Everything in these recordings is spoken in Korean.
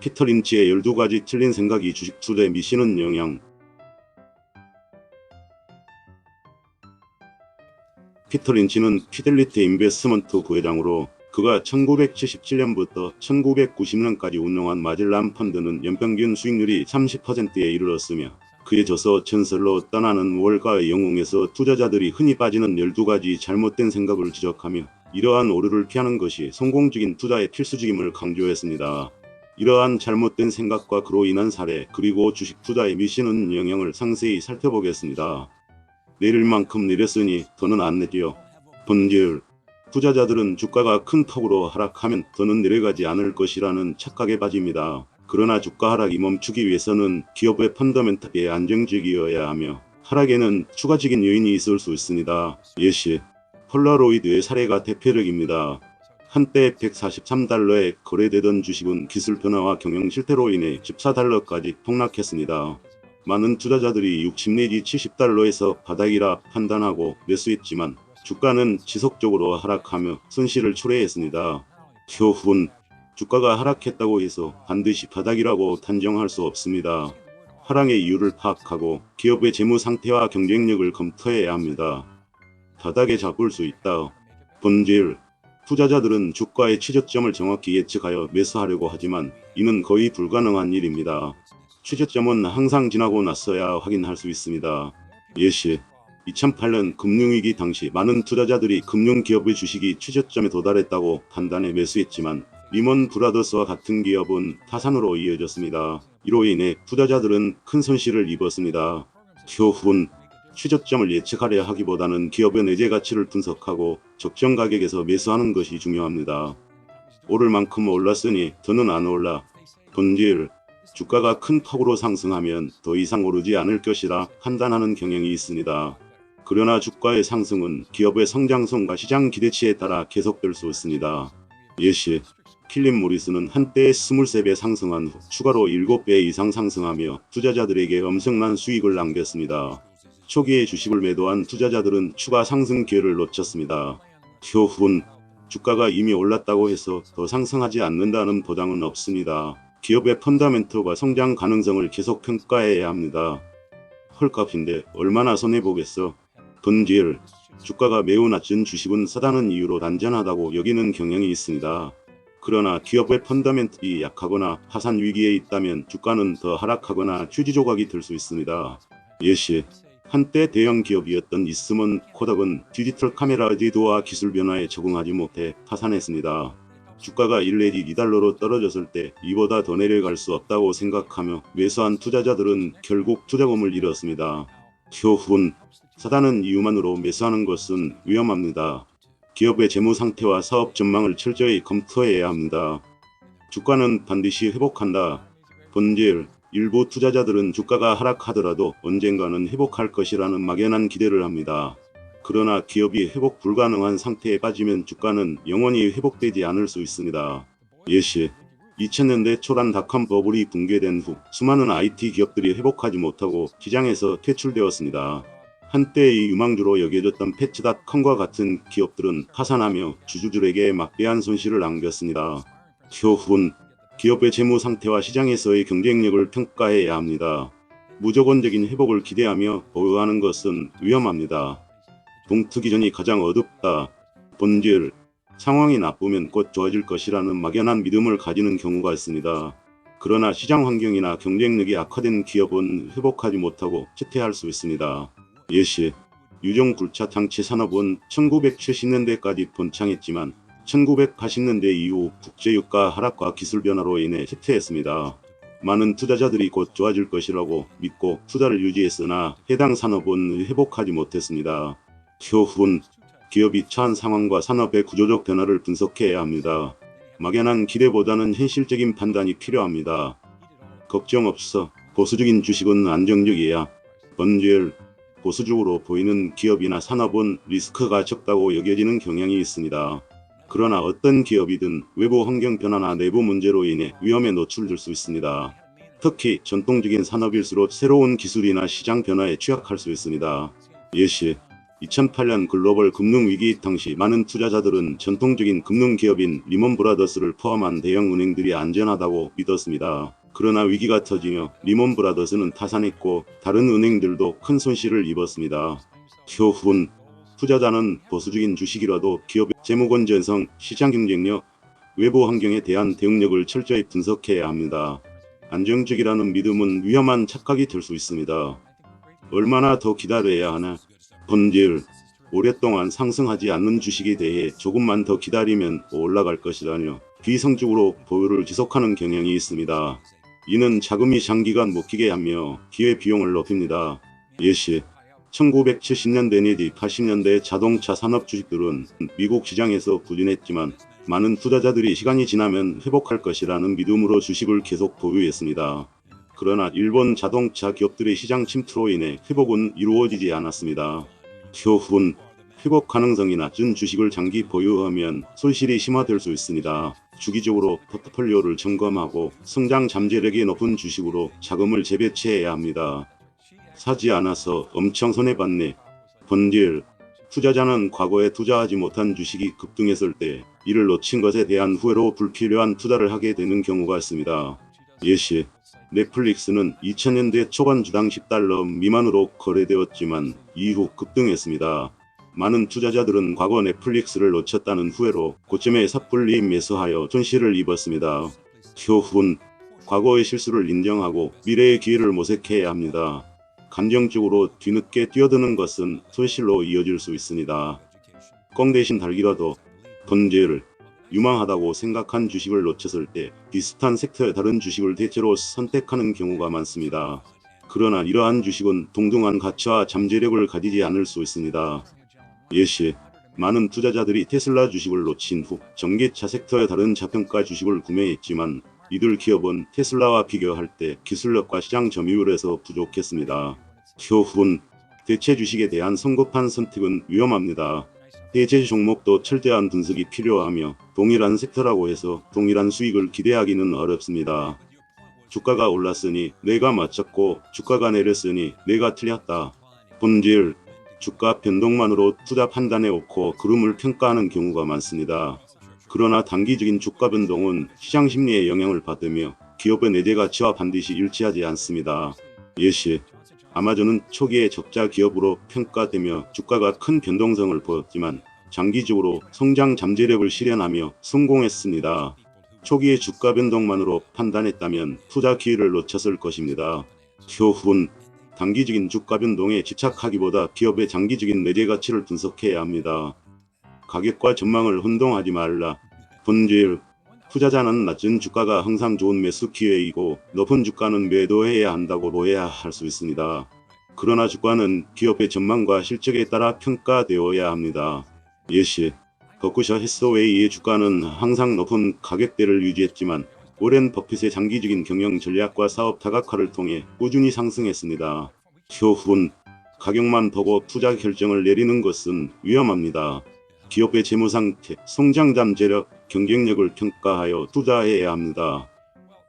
피터 린치의 12가지 틀린 생각이 주식 투자에 미치는 영향. 피터 린치는 피델리티 인베스트먼트 부회장으로 그가 1977년부터 1990년까지 운영한 마젤란 펀드는 연평균 수익률이 30%에 이르렀으며 그에 져서 전설로 떠나는 월가의 영웅에서 투자자들이 흔히 빠지는 12가지 잘못된 생각을 지적하며 이러한 오류를 피하는 것이 성공적인 투자의 필수적임을 강조했습니다. 이러한 잘못된 생각과 그로 인한 사례 그리고 주식 투자에 미치는 영향을 상세히 살펴보겠습니다. 내릴 만큼 내렸으니 더는 안 내지요. 본질 투자자들은 주가가 큰 폭으로 하락하면 더는 내려가지 않을 것이라는 착각에 빠집니다. 그러나 주가 하락이 멈추기 위해서는 기업의 펀더멘탈이 안정적이어야 하며 하락에는 추가적인 요인이 있을 수 있습니다. 예시 폴라로이드의 사례가 대표적입니다. 한때 143달러에 거래되던 주식은 기술 변화와 경영 실태로 인해 14달러까지 폭락했습니다. 많은 투자자들이 60 내지 70달러에서 바닥이라 판단하고 매수했지만 주가는 지속적으로 하락하며 손실을 초래했습니다. 효훈 주가가 하락했다고 해서 반드시 바닥이라고 단정할 수 없습니다. 하락의 이유를 파악하고 기업의 재무 상태와 경쟁력을 검토해야 합니다. 바닥에 잡을 수 있다. 본질 투자자들은 주가의 취저점을 정확히 예측하여 매수하려고 하지만 이는 거의 불가능한 일입니다. 취저점은 항상 지나고 났어야 확인할 수 있습니다. 예시 2008년 금융위기 당시 많은 투자자들이 금융기업의 주식이 취저점에 도달했다고 판단해 매수했지만 리먼 브라더스와 같은 기업은 타산으로 이어졌습니다. 이로 인해 투자자들은 큰 손실을 입었습니다. 효훈 취저점을 예측하려 하기보다는 기업의 내재 가치를 분석하고 적정 가격에서 매수하는 것이 중요합니다. 오를 만큼 올랐으니 더는 안 올라. 본질 주가가 큰 폭으로 상승하면 더 이상 오르지 않을 것이라 판단하는 경향이 있습니다. 그러나 주가의 상승은 기업의 성장성과 시장 기대치에 따라 계속될 수 있습니다. 예시 킬린 모리스는 한때 23배 상승한 후 추가로 7배 이상 상승하며 투자자들에게 엄청난 수익을 남겼습니다. 초기에 주식을 매도한 투자자들은 추가 상승 기회를 놓쳤습니다. 효훈 주가가 이미 올랐다고 해서 더 상승하지 않는다는 보장은 없습니다. 기업의 펀더멘트와 성장 가능성을 계속 평가해야 합니다. 헐값인데 얼마나 손해보겠어. 본질 주가가 매우 낮은 주식은 싸다는 이유로 안전하다고 여기는 경향이 있습니다. 그러나 기업의 펀더멘트이 약하거나 파산 위기에 있다면 주가는 더 하락하거나 휴지 조각이 될수 있습니다. 예시 한때 대형 기업이었던 이스먼 코덕은 디지털 카메라 의도와 기술 변화에 적응하지 못해 파산했습니다. 주가가 1 내지 2달러로 떨어졌을 때 이보다 더 내려갈 수 없다고 생각하며 매수한 투자자들은 결국 투자금을 잃었습니다. 효훈 사다는 이유만으로 매수하는 것은 위험합니다. 기업의 재무 상태와 사업 전망을 철저히 검토해야 합니다. 주가는 반드시 회복한다. 본질 일부 투자자들은 주가가 하락하더라도 언젠가는 회복할 것이라는 막연한 기대를 합니다. 그러나 기업이 회복 불가능한 상태에 빠지면 주가는 영원히 회복되지 않을 수 있습니다. 예시 2000년대 초란 닷컴 버블이 붕괴된 후 수많은 IT 기업들이 회복하지 못하고 시장에서 퇴출되었습니다. 한때 이 유망주로 여겨졌던 패치닷컴과 같은 기업들은 파산하며 주주들에게 막대한 손실을 안겼습니다. 효훈 기업의 재무 상태와 시장에서의 경쟁력을 평가해야 합니다. 무조건적인 회복을 기대하며 보유하는 것은 위험합니다. 동투 기전이 가장 어둡다. 본질 상황이 나쁘면 곧 좋아질 것이라는 막연한 믿음을 가지는 경우가 있습니다. 그러나 시장 환경이나 경쟁력이 악화된 기업은 회복하지 못하고 쇠퇴할 수 있습니다. 예시 유정 굴차 장치 산업은 1970년대까지 번창했지만 1980년대 이후 국제유가 하락과 기술 변화로 인해 쇠퇴했습니다. 많은 투자자들이 곧 좋아질 것이라고 믿고 투자를 유지했으나 해당 산업은 회복하지 못했습니다. 효훈 기업이 처한 상황과 산업의 구조적 변화를 분석해야 합니다. 막연한 기대보다는 현실적인 판단이 필요합니다. 걱정 없어. 보수적인 주식은 안정적이야. 번질 보수적으로 보이는 기업이나 산업은 리스크가 적다고 여겨지는 경향이 있습니다. 그러나 어떤 기업이든 외부 환경 변화나 내부 문제로 인해 위험에 노출될 수 있습니다. 특히 전통적인 산업일수록 새로운 기술이나 시장 변화에 취약할 수 있습니다. 예시 2008년 글로벌 금융위기 당시 많은 투자자들은 전통적인 금융기업인 리먼 브라더스를 포함한 대형 은행들이 안전하다고 믿었습니다. 그러나 위기가 터지며 리먼 브라더스는 타산했고 다른 은행들도 큰 손실을 입었습니다. 효훈 투자자는 보수적인 주식이라도 기업의 재무 건전성, 시장 경쟁력, 외부 환경에 대한 대응력을 철저히 분석해야 합니다. 안정적이라는 믿음은 위험한 착각이 될 수 있습니다. 얼마나 더 기다려야 하나? 본질 오랫동안 상승하지 않는 주식에 대해 조금만 더 기다리면 올라갈 것이라며 비성적으로 보유를 지속하는 경향이 있습니다. 이는 자금이 장기간 먹히게 하며 기회 비용을 높입니다. 예시 1970년대 내지 80년대 자동차 산업 주식들은 미국 시장에서 부진했지만 많은 투자자들이 시간이 지나면 회복할 것이라는 믿음으로 주식을 계속 보유했습니다. 그러나 일본 자동차 기업들의 시장 침투로 인해 회복은 이루어지지 않았습니다. 효훈 회복 가능성이 낮은 주식을 장기 보유하면 손실이 심화될 수 있습니다. 주기적으로 포트폴리오를 점검하고 성장 잠재력이 높은 주식으로 자금을 재배치해야 합니다. 사지 않아서 엄청 손해봤네. 본질 투자자는 과거에 투자하지 못한 주식이 급등했을 때 이를 놓친 것에 대한 후회로 불필요한 투자를 하게 되는 경우가 있습니다. 예시 넷플릭스는 2000년대 초반 주당 10달러 미만으로 거래되었지만 이후 급등했습니다. 많은 투자자들은 과거 넷플릭스를 놓쳤다는 후회로 고점에 섣불리 매수하여 손실을 입었습니다. 효훈 과거의 실수를 인정하고 미래의 기회를 모색해야 합니다. 감정적으로 뒤늦게 뛰어드는 것은 손실로 이어질 수 있습니다. 꽁 대신 달기라도 본질 유망하다고 생각한 주식을 놓쳤을 때 비슷한 섹터의 다른 주식을 대체로 선택하는 경우가 많습니다. 그러나 이러한 주식은 동등한 가치와 잠재력을 가지지 않을 수 있습니다. 예시 많은 투자자들이 테슬라 주식을 놓친 후 전기차 섹터의 다른 자평가 주식을 구매했지만 이들 기업은 테슬라와 비교할 때 기술력과 시장 점유율에서 부족했습니다. 효훈 대체 주식에 대한 성급한 선택은 위험합니다. 대체 종목도 철저한 분석이 필요하며 동일한 섹터라고 해서 동일한 수익을 기대하기는 어렵습니다. 주가가 올랐으니 내가 맞췄고 주가가 내렸으니 내가 틀렸다. 본질 주가 변동만으로 투자 판단에 옳고 그름을 평가하는 경우가 많습니다. 그러나 단기적인 주가 변동은 시장 심리에 영향을 받으며 기업의 내재 가치와 반드시 일치하지 않습니다. 예시 아마존은 초기에 적자 기업으로 평가되며 주가가 큰 변동성을 보였지만 장기적으로 성장 잠재력을 실현하며 성공했습니다. 초기의 주가 변동만으로 판단했다면 투자 기회를 놓쳤을 것입니다. 효훈 단기적인 주가 변동에 집착하기보다 기업의 장기적인 내재 가치를 분석해야 합니다. 가격과 전망을 혼동하지 말라. 본질 투자자는 낮은 주가가 항상 좋은 매수 기회이고 높은 주가는 매도해야 한다고 보아야 할 수 있습니다. 그러나 주가는 기업의 전망과 실적에 따라 평가되어야 합니다. 예시 버크셔 해서웨이의 주가는 항상 높은 가격대를 유지했지만 오랜 버핏의 장기적인 경영 전략과 사업 다각화를 통해 꾸준히 상승했습니다. 효훈 가격만 보고 투자 결정을 내리는 것은 위험합니다. 기업의 재무 상태, 성장 잠재력, 경쟁력을 평가하여 투자해야 합니다.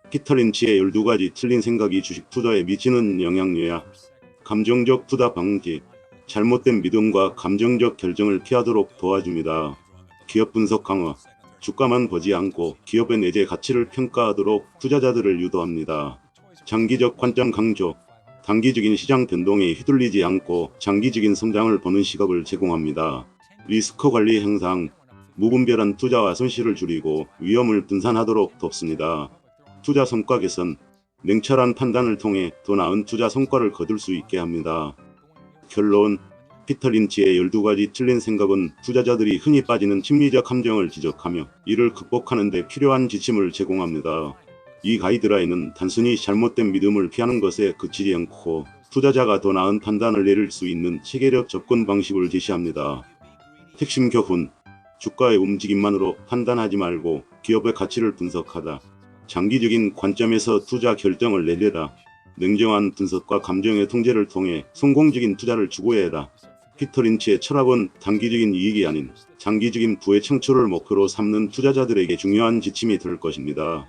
피터 린치의 12가지 틀린 생각이 주식 투자에 미치는 영향이야. 감정적 투자 방지, 잘못된 믿음과 감정적 결정을 피하도록 도와줍니다. 기업 분석 강화, 주가만 보지 않고 기업의 내재 가치를 평가하도록 투자자들을 유도합니다. 장기적 관점 강조, 단기적인 시장 변동에 휘둘리지 않고 장기적인 성장을 보는 시각을 제공합니다. 리스크 관리 향상, 무분별한 투자와 손실을 줄이고 위험을 분산하도록 돕습니다. 투자 성과 개선, 냉철한 판단을 통해 더 나은 투자 성과를 거둘 수 있게 합니다. 결론 피터 린치의 12가지 틀린 생각은 투자자들이 흔히 빠지는 심리적 함정을 지적하며 이를 극복하는 데 필요한 지침을 제공합니다. 이 가이드라인은 단순히 잘못된 믿음을 피하는 것에 그치지 않고 투자자가 더 나은 판단을 내릴 수 있는 체계적 접근 방식을 제시합니다. 핵심 교훈 주가의 움직임만으로 판단하지 말고 기업의 가치를 분석하다. 장기적인 관점에서 투자 결정을 내려라. 냉정한 분석과 감정의 통제를 통해 성공적인 투자를 추구해라. 피터 린치의 철학은 단기적인 이익이 아닌 장기적인 부의 창출을 목표로 삼는 투자자들에게 중요한 지침이 될 것입니다.